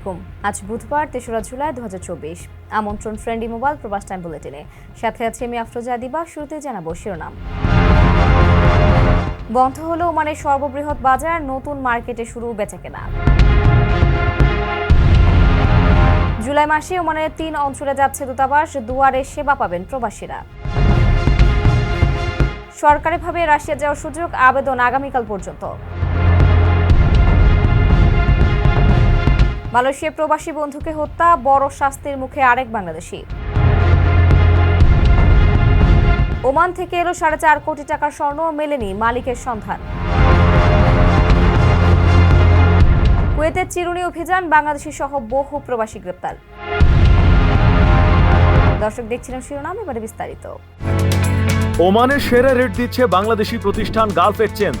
আলাইকুম। আজ বুধবার, তেসরা জুলাই দুহাজার চব্বিশ। আমন্ত্রণ ফ্রেন্ডি মোবাইল প্রবাস টাইম বুলেটিনে। সাথে আছে আমি আফরোজা দিবা শুরুতে জানাব শিরোনাম। বন্ধ হলো ওমানের সর্ববৃহৎ বাজার, নতুন মার্কেটে শুরু বেচাকেনা। জুলাই মাসে ওমানের তিন অঞ্চলে যাচ্ছে দূতাবাস, দুয়ারে সেবা পাবেন প্রবাসীরা। সরকারিভাবে রাশিয়া যাওয়ার সুযোগ, আবেদন আগামীকাল পর্যন্ত। মালয়েশিয়া প্রবাসী বন্ধুকে হত্যা, বড় শাস্তির মুখে আরেক বাংলাদেশি। ওমান থেকে এলো সাড়ে চার কোটি টাকার স্বর্ণ, মেলেনি মালিকের সন্ধান। কুয়েতের চিরুনি অভিযান, বাংলাদেশি সহ বহু প্রবাসী গ্রেপ্তার। দর্শক দেখছিলেন শিরোনাম, এবারে বিস্তারিত। ওমানের সেরা রেট দিচ্ছে বাংলাদেশি প্রতিষ্ঠান গালফ এক্সচেঞ্জ।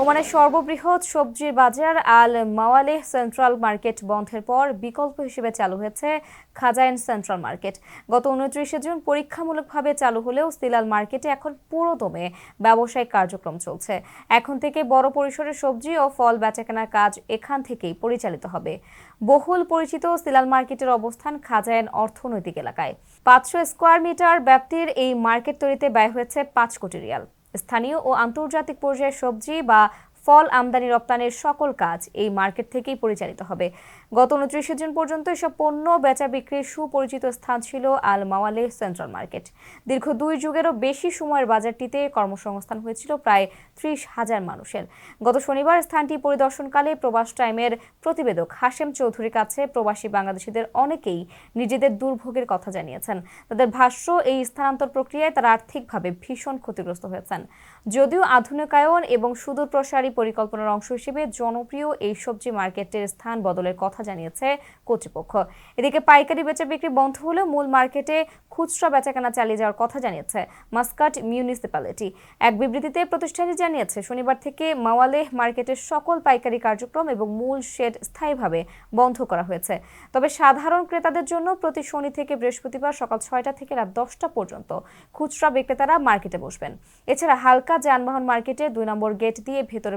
ওমানের সর্ববৃহৎ সবজির বাজার আল মাওয়ালেহ সেন্ট্রাল মার্কেট বন্ধের পর বিকল্প হিসেবে চালু হয়েছে খাজাইন সেন্ট্রাল মার্কেট। গত উনত্রিশে জুন পরীক্ষামূলকভাবে চালু হলেও সিলাল মার্কেটে এখন পুরোদমে ব্যবসায়িক কার্যক্রম চলছে। এখন থেকে বড় পরিসরে সবজি ও ফল বেচাকেনার কাজ এখান থেকেই পরিচালিত হবে। বহুল পরিচিত সিলাল মার্কেটের অবস্থান খাজাইন অর্থনৈতিক এলাকায়। পাঁচশো স্কোয়ার মিটার ব্যাপ্তির এই মার্কেট তৈরিতে ব্যয় হয়েছে পাঁচ কোটি রিয়াল। স্থানীয় ও আন্তর্জাতিক পর্যায়ে সবজি বা ফল আমদানি রপ্তানির সকল কাজ এই মার্কেট থেকেই পরিচালিত হবে। গত উনত্রিশে জুন পর্যন্ত এসব পণ্য বেচা বিক্রির সুপরিচিত স্থান ছিল আল মাওয়ালে সেন্ট্রাল মার্কেট। দীর্ঘ দুই যুগেরও বেশি সময়ের বাজারটিতে কর্মসংস্থান হয়েছিল প্রায় ত্রিশ হাজার মানুষের। গত শনিবার স্থানটি পরিদর্শনকালে প্রবাস টাইমের প্রতিবেদক হাশেম চৌধুরীর কাছে প্রবাসী বাংলাদেশিদের অনেকেই নিজেদের দুর্ভোগের কথা জানিয়েছেন। তাদের ভাষ্য, এই স্থানান্তর প্রক্রিয়ায় তারা আর্থিকভাবে ভীষণ ক্ষতিগ্রস্ত হয়েছেন। যদিও আধুনিকায়ন এবং সুদূর প্রসারী পরিকল্পনার অংশ হিসেবে জনপ্রিয় এই সবজি মার্কেটের স্থান বদলের কথা জানিয়েছে কর্তৃপক্ষ। এদিকে পাইকারি বেচা বিক্রি বন্ধ হলেও মূল মার্কেটে খুচরা বেচাকেনা চালিয়ে যাওয়ার কথা জানিয়েছে মাস্কাট মিউনিসিপ্যালিটি। এক বিবৃতিতে প্রতিষ্ঠানটি জানিয়েছে, শনিবার থেকে মাওয়ালেহ মার্কেটের সকল পাইকারি কার্যক্রম এবং মূল শেড স্থায়ীভাবে বন্ধ করা হয়েছে। তবে সাধারণ ক্রেতাদের জন্য প্রতি শনি থেকে বৃহস্পতিবার সকাল ছয়টা থেকে রাত দশটা পর্যন্ত খুচরা বিক্রেতারা মার্কেটে বসবেন। এছাড়া হালকা যানবাহন মার্কেটে দুই নম্বর গেট দিয়ে ভেতরে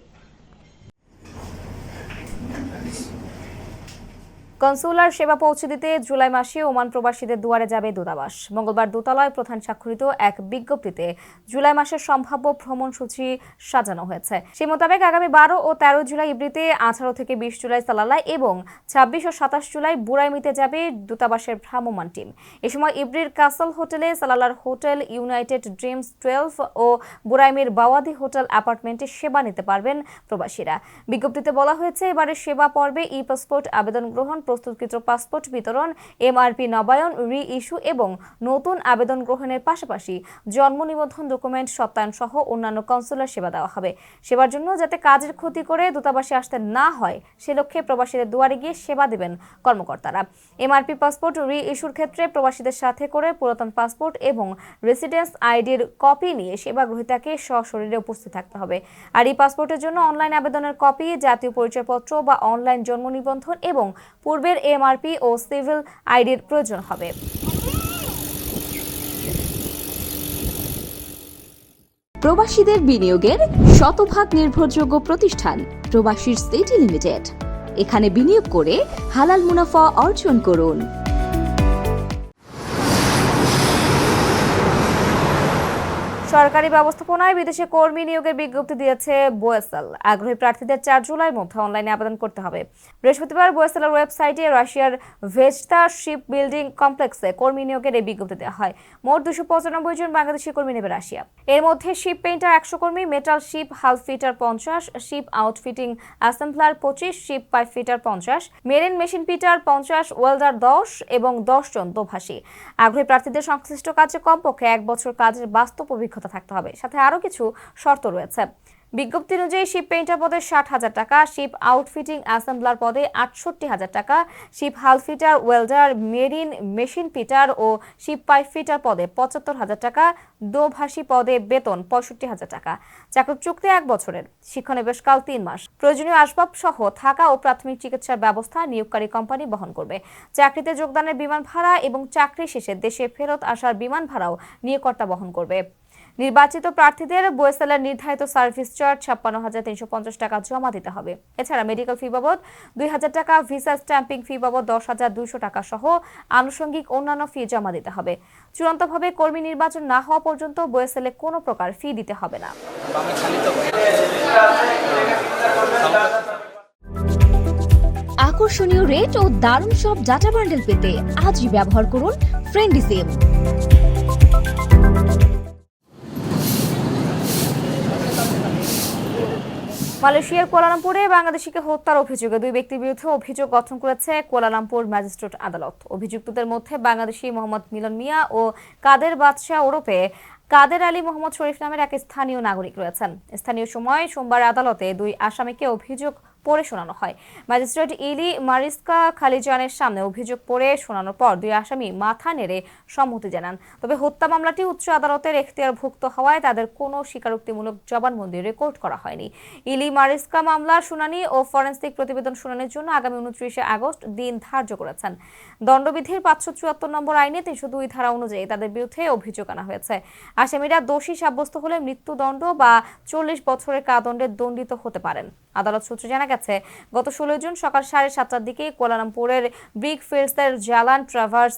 কনসুলার সেবা পৌঁছে দিতে জুলাই মাসে ওমান প্রবাসীদের দুয়ারে যাবে দূতাবাস। মঙ্গলবার দূতালয় প্রধান স্বাক্ষরিত এক বিজ্ঞপ্তিতে জুলাই মাসের সম্ভাব্য ভ্রমণসূচি সাজানো হয়েছে। সেই মোতাবেক আগামী বারো ও তেরো জুলাই ইব্রিতে আঠারো থেকে বিশ জুলাই সালালায় এবং ছাব্বিশ ও সাতাশ জুলাই বুড়াইমিতে যাবে দূতাবাসের ভ্রাম্যমাণ টিম। এ সময় ইব্রির কাসল হোটেলে, সালালার হোটেল, ইউনাইটেড ড্রিমস টুয়েলভ ও বুড়াইমির বাওয়াদি হোটেল অ্যাপার্টমেন্টে সেবা নিতে পারবেন প্রবাসীরা। বিজ্ঞপ্তিতে বলা হয়েছে, এবারের সেবা পর্বে ই পাসপোর্ট আবেদন গ্রহণ প্রস্তুতকৃত পাসপোর্ট বিতরণ, এমআরপি নবায়ন রি ইস্যু এবং নতুন আবেদন গ্রহণের পাশাপাশি জন্ম নিবন্ধন ডকুমেন্ট, সত্যায়ন সহ অন্যান্য কনসুলার সেবা দেওয়া হবে। সেবার জন্য যাতে কাজের ক্ষতি করে দূতাবাসে আসতে না হয়, সে লক্ষ্যে প্রবাসীদের দুয়ারে গিয়ে সেবা দেবেন কর্মকর্তারা। এমআরপি পাসপোর্ট রি ইস্যুর ক্ষেত্রে প্রবাসীদের সাথে করে পুরাতন পাসপোর্ট এবং রেসিডেন্স আইডির কপি নিয়ে সেবা গ্রহীতাকে সশরীরে উপস্থিত থাকতে হবে। আর এই পাসপোর্টের জন্য অনলাইন আবেদনের কপি, জাতীয় পরিচয়পত্র বা অনলাইন জন্ম নিবন্ধন এবং পূর্বের এমআরপি ও সিভিল আইডির প্রয়োজন হবে। প্রবাসীদের বিনিয়োগের শতভাগ নির্ভরযোগ্য প্রতিষ্ঠান প্রবাসীর সিটি লিমিটেড। এখানে বিনিয়োগ করে হালাল মুনাফা অর্জন করুন। সরকারি ব্যবস্থাপনায় বিদেশে কর্মী নিয়োগের বিজ্ঞপ্তি দিয়েছে বোয়েসেল। আগ্রহী প্রার্থীদের চার জুলাইয়ের মধ্যে অনলাইনে আবেদন করতে হবে। বৃহস্পতিবার বোয়েসেলের ওয়েবসাইটে রাশিয়ার ভেস্তা শিপ বিল্ডিং কমপ্লেক্সে কর্মী নিয়োগের এই বিজ্ঞপ্তি দেওয়া হয়। মোট দুশো পঁচানব্বই জন বাংলাদেশি কর্মী নেবে রাশিয়া। এর মধ্যে শিপ পেইন্টার একশো কর্মী, মেটাল শিপ হাল ফিটার পঞ্চাশ, শিপ আউটফিটিং অ্যাসেম্বলার পঁচিশ, শিপ পাইপ ফিটার পঞ্চাশ, মেরিন মেশিন ফিটার পঞ্চাশ, ওয়েল্ডার দশ এবং দশ জন দোভাষী। আগ্রহী প্রার্থীদের সংশ্লিষ্ট কাজে কমপক্ষে এক বছর কাজের বাস্তব অভিজ্ঞতা থাকতে হবে। সাথে আরও কিছু শর্ত রয়েছে। বিজ্ঞপ্তি অনুযায়ী শিপ পেইন্টার পদে ষাট হাজার টাকা, শিপ আউটফিটিং অ্যাসেম্বলার পদে আটষট্টি হাজার টাকা, ship hull fitter, welder, marine, machine fitter ও শিপ পাইপ ফিটার পদে পঁচাত্তর হাজার টাকা, দোভাষী পদে বেতন পঁয়ষট্টি হাজার টাকা। চাকরির চুক্তি এক বছরের শিক্ষানিবেশকাল তিন মাস। প্রয়োজনীয় আসবাব সহ থাকা ও প্রাথমিক চিকিৎসার ব্যবস্থা নিয়োগকারী কোম্পানি বহন করবে। চাকরিতে যোগদানের বিমান ভাড়া এবং চাকরি শেষে দেশে ফেরত আসার বিমান ভাড়াও নিয়োগকর্তা বহন করবে। নির্বাচিত প্রার্থীদের বোয়েসেলের নির্ধারিত সার্ভিস চার্জ ছাপ্পান্ন হাজার তিনশো পঞ্চাশ টাকা জমা দিতে হবে। এছাড়া মেডিকেল ফি বাবদ দুই হাজার টাকা, ভিসা স্ট্যাম্পিং ফি বাবদ দশ হাজার দুইশো টাকা সহ আনুষঙ্গিক অন্যান্য ফি জমা দিতে হবে। চূড়ান্তভাবে কর্মী নির্বাচন না হওয়া পর্যন্ত বোয়েসেলে কোনো প্রকার ফি দিতে হবে না। আকর্ষণীয় রেট ও দারুণ সব ডাটা বান্ডেল পেতে আজই ব্যবহার করুন ফ্রেন্ডি মালয়েশিয়ার কোয়ালালামপুরে বাংলাদেশিকে হত্যার অভিযোগে দুই ব্যক্তির বিরুদ্ধে অভিযোগ গঠন করেছে কোয়ালালামপুর ম্যাজিস্ট্রেট আদালত। অভিযুক্তদের মধ্যে বাংলাদেশি মোহাম্মদ মিলন মিয়া ও কাদের বাদশাহ ওরফে কাদের আলী মোহাম্মদ শরীফ নামের এক স্থানীয় নাগরিক রয়েছেন। স্থানীয় সময় সোমবার আদালতে দুই আসামিকে অভিযোগ পড়ে শোনানো হয়। ম্যাজিস্ট্রেট ইলি মারিস্কা খালিজানের সামনে অভিযোগ পড়ে শোনানোর পর দুই আসামি মাথা নেড়ে সম্মতি জানান। তবে হত্যা মামলাটি উচ্চ আদালতের এখতিয়ারভুক্ত হওয়ায় তাদের কোনো স্বীকারোক্তিমূলক জবানবন্দি রেকর্ড করা হয়নি। ইলি মারিস্কা মামলার শুনানি ও ফরেন্সিক প্রতিবেদন শুনানির জন্য আগামী উনত্রিশে আগস্ট দিন ধার্য করেছেন। দণ্ডবিধির পাঁচশো চুয়াত্তর নম্বর আইনে তিনশো দুই ধারা অনুযায়ী তাদের বিরুদ্ধে অভিযোগ আনা হয়েছে। আসামিরা দোষী সাব্যস্ত হলে মৃত্যুদণ্ড বা চল্লিশ বছরের কারাদণ্ডে দণ্ডিত হতে পারেন। আদালত সূত্রে জানা গেছে। গত ষোলো জুন সকাল সাড়ে সাতটার দিকে কোয়ালালামপুরের ব্রিক ফিল্ডসের জালান ট্রাভার্স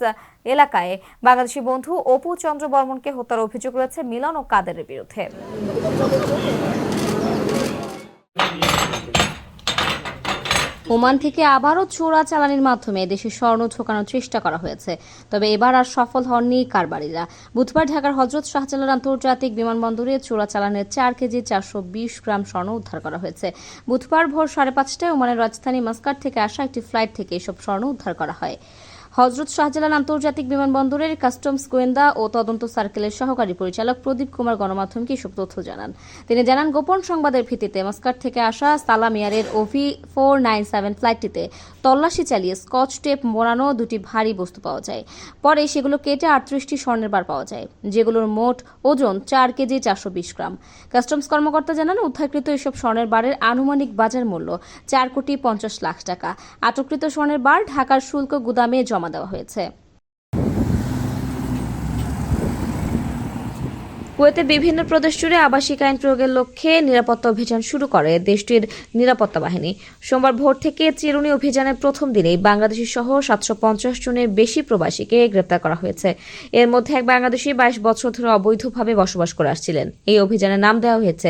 এলাকায় বাংলাদেশি বন্ধু অপু চন্দ্র বর্মনকে হত্যার অভিযোগ রয়েছে মিলন ও কাদের বিরুদ্ধে। ওমান থেকে আবারও চোরা চালানির মাধ্যমে দেশে স্বর্ণ ঠোকানোর চেষ্টা করা হয়েছে। তবে এবার আর সফল হননি কারবারিরা। বুধবার ঢাকার হজরত শাহজালাল আন্তর্জাতিক বিমানবন্দরে চোরা চালানের চার কেজি চারশো বিশ গ্রাম স্বর্ণ উদ্ধার করা হয়েছে। বুধবার ভোর সাড়ে পাঁচটায় ওমানের রাজধানী মাস্কাট থেকে আসা একটি ফ্লাইট থেকে এসব স্বর্ণ উদ্ধার করা হয়। হজরত শাহজালাল আন্তর্জাতিক বিমানবন্দরের কাস্টমস গোয়েন্দা ও তদন্ত সার্কেলের সহকারী পরিচালক প্রদীপ কুমার গণমাধ্যমকে এসব তথ্য জানান। তিনি জানান, গোপন সংবাদের ভিত্তিতে মাস্কাট থেকে আসা সালাম এয়ারের ওভি ফোর নাইন সেভেন ফ্লাইটটিতে তল্লাশি চালিয়ে স্কচ টেপ মোড়ানো দুটি ভারী বস্তু পাওয়া যায়। পরে সেগুলো কেটে আটত্রিশটি স্বর্ণের বার পাওয়া যায়, যেগুলোর মোট ওজন চার কেজি চারশো বিশ গ্রাম। কাস্টমস কর্মকর্তা জানান, উদ্ধারকৃত এসব স্বর্ণের বারের আনুমানিক বাজার মূল্য চার কোটি পঞ্চাশ লাখ টাকা। আটককৃত স্বর্ণের বার ঢাকার শুল্ক গুদামে জমা দেওয়া হয়েছে। কুয়েতের বিভিন্ন প্রদেশ জুড়ে আবাসিক আইন প্রয়োগের লক্ষ্যে নিরাপত্তা অভিযান শুরু করে দেশটির নিরাপত্তা বাহিনী। সোমবার ভোর থেকে চিরুনি অভিযানের প্রথম দিনেই বাংলাদেশি সহ সাতশো পঞ্চাশ জনের বেশি প্রবাসীকে গ্রেপ্তার করা হয়েছে। এর মধ্যে এক বাংলাদেশি বাইশ বছর ধরে অবৈধভাবে বসবাস করে আসছিলেন। এই অভিযানের নাম দেওয়া হয়েছে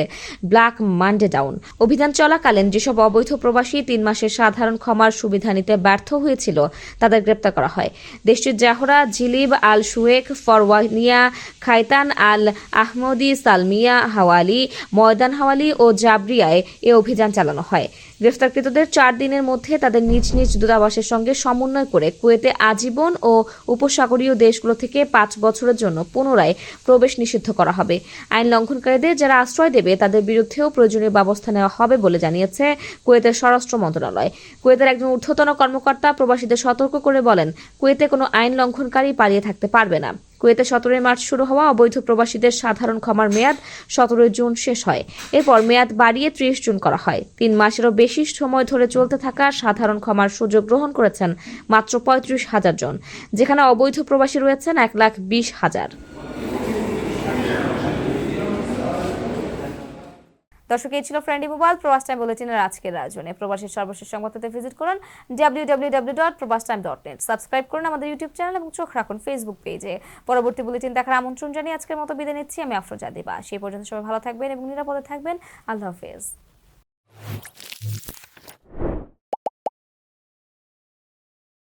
ব্ল্যাক মানডে ডাউন। অভিযান চলাকালীন যেসব অবৈধ প্রবাসী তিন মাসের সাধারণ ক্ষমার সুবিধা নিতে ব্যর্থ হয়েছিল, তাদের গ্রেপ্তার করা হয়। দেশটির জাহরা, জিলিব, আল সুয়েক, ফরওয়ানিয়া, খাইতান, আল আহমদি, সালমিয়া, হাওয়ালি, ময়দান হাওয়ালি ও জাবরিয়ায় এ অভিযান চালানো হয়। গ্রেফতারকৃতদের চার দিনের মধ্যে তাদের নিজ নিজ দূতাবাসের সঙ্গে সমন্বয় করে কুয়েতে আজীবন ও উপসাগরীয় দেশগুলো থেকে পাঁচ বছরের জন্য পুনরায় প্রবেশ নিষিদ্ধ করা হবে। আইন লঙ্ঘনকারীদের যারা আশ্রয় দেবে, তাদের বিরুদ্ধেও প্রয়োজনীয় ব্যবস্থা নেওয়া হবে বলে জানিয়েছে কুয়েতের স্বরাষ্ট্র মন্ত্রণালয়। কুয়েতের একজন ঊর্ধ্বতন কর্মকর্তা প্রবাসীদের সতর্ক করে বলেন, কুয়েতে কোনো আইন লঙ্ঘনকারী পালিয়ে থাকতে পারবে না। কুয়েতে সতেরোই মার্চ শুরু হওয়া অবৈধ প্রবাসীদের সাধারণ ক্ষমার মেয়াদ সতেরোই জুন শেষ হয়। এরপর মেয়াদ বাড়িয়ে ত্রিশ জুন করা হয়। তিন মাসেরও বেশি সময় ধরে চলতে থাকা সাধারণ ক্ষমার সুযোগ গ্রহণ করেছেন মাত্র পঁয়ত্রিশ হাজার জন, যেখানে অবৈধ প্রবাসী রয়েছেন এক লাখ বিশ হাজার। দর্শক, এই ছিল ফ্রেন্ডি মোবাইল প্রবাস টাইম বুলেটিনের আজকের আয়োজনে প্রবাসীর সর্বশেষ সংবাদতে ভিজিট করুন W W W dot Probash time dot net subscribe করুন আমাদের ইউটিউব চ্যানেল এবং চোখ রাখুন ফেসবুক পেজে পরবর্তী বুলেটিন দেখার আমন্ত্রণ জানিয়ে আজকের মতো বিদায় নিচ্ছি। আমি আফরোজা দিবা। সেই পর্যন্ত সবাই ভালো থাকবেন এবং নিরাপদে থাকবেন। আল্লাহ হাফেজ।